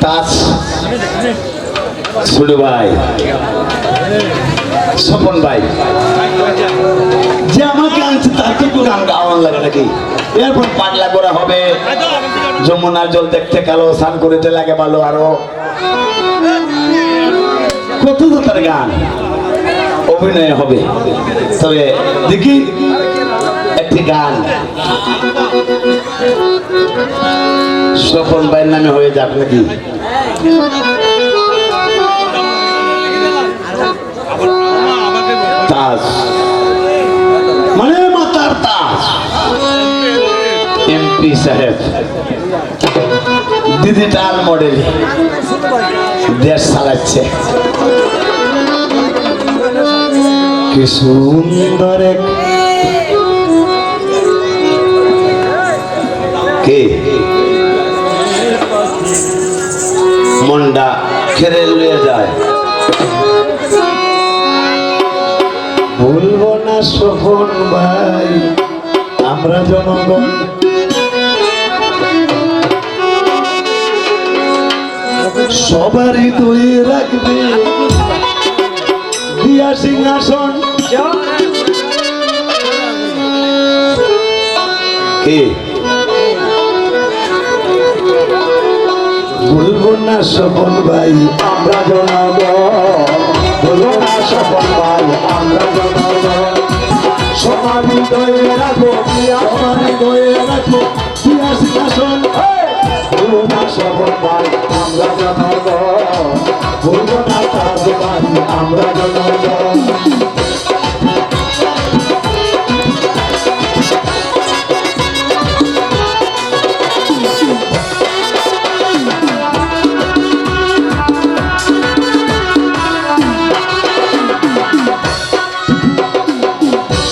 তাস। সুলু ভাই। স্বপন ভাই। যে আমাকে আনছে, তার কি গান গাওয়ান লাগে নাকি? এরপর পাগলা করা হবে। যমুনার জল দেখতে কালো, স্নান করিতে লাগে ভালো আরও। কত তার গান? অভিনয় হবে। তবে দেখি, একটি গান। স্বপন ভাইয়ের নামে হয়ে যাক নাকি? তাজ। মানে মাতার তাজ। এমপি সাহেব। ডিজিটাল মডেল দেশ চালাচ্ছে। কি সুন্দর এক কে মন্ডা খেরে লুয়ে যায়। ভুলবো না শোভন ভাই আমরা জনগণ। সবারই তুই রাখবে। দিয়া সিংহাসন। কে? ভুলবো না শোভন ভাই আমরা জনগণ ভুলবো না শোভন ভাই আমরা জনগণ সমানি দয়ে রাখো সমানি দয়ে রাখো সিংহাসন ভুলবো না শোভন ভাই আমরা জনগণ ভুলবো না তাজ আমরা জনগণ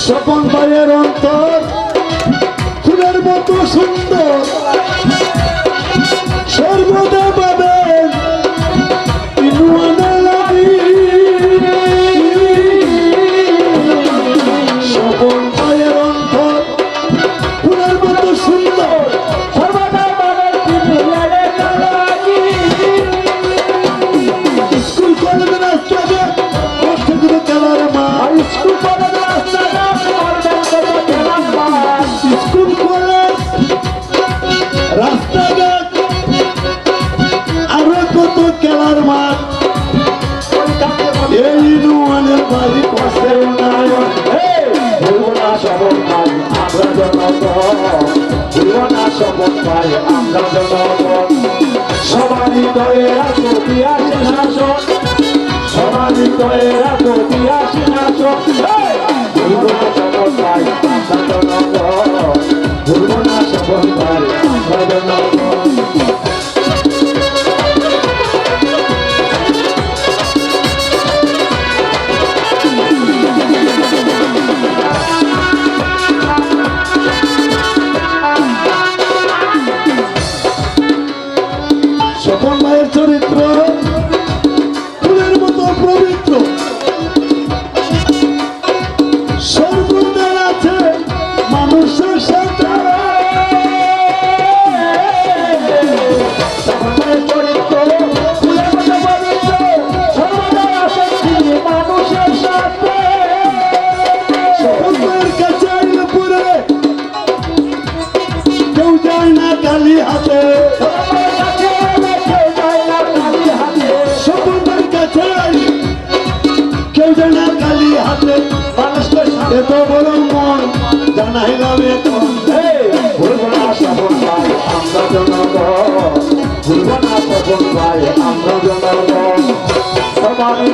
স্বপন ভাইয়ের অন্তর ফুলের মতো সুন্দর। সর্বদা স্কুল কলেজ রাস্তাঘাট আরও কত খেলার মাঠ এই ইউনিয়নের বাড়ি কষ্টের উন্নয়ন ভুলবো না সবল ভাই আমরা জনগণ ভুলবো না সবল ভাই আমরা জনগণ সবারই দয়ে রাখো দিয়া সিংহাসন সবারই দয়ে রাখো দিয়া সিংহাসন ভুলবো না ভুলবো না সবল ভাই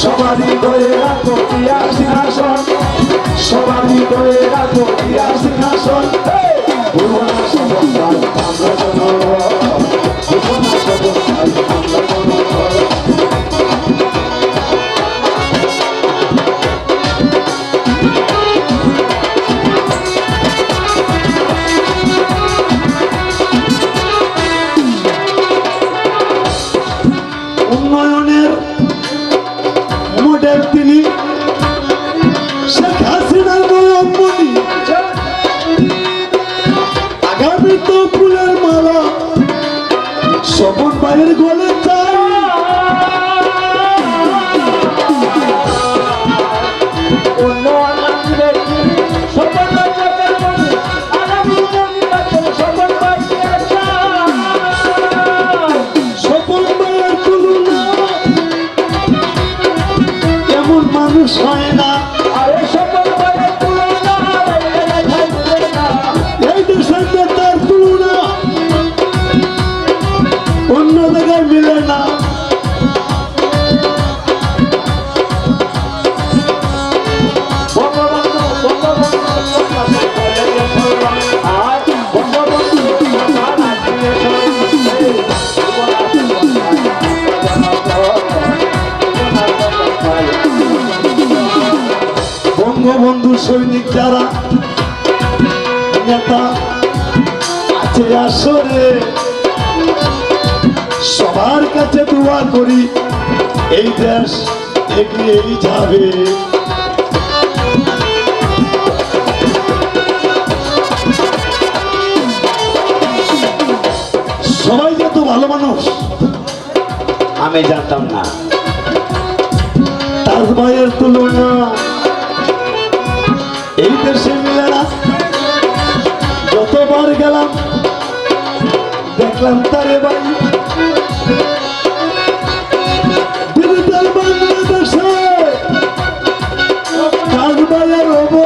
সবারই ধরে রাখো দিয়া সিংহাসন সবারই ধরে রাখো দিয়া সিংহাসন ফুলের মালা। স্বপন বাইরের গলে চাই মিলে না। দোয়া করি, এই দেশ এগিয়েই যাবে। সবাই যে তো ভালো মানুষ, আমি জানতাম না। তাজ ভাইয়ের তুলনা, এই দেশে মিলে না যতবার গেলাম, দেখলাম তারে ভাই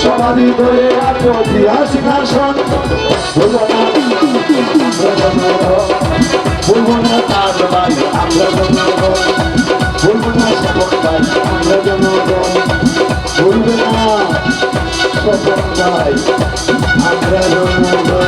সমাধি ধরে রাখো সিংহাসন বলব না বলব না তার ভাই আমরা বলব না সবক ভাই আমরা জনগণ বলবে না সবক ভাই আমরা জনগণ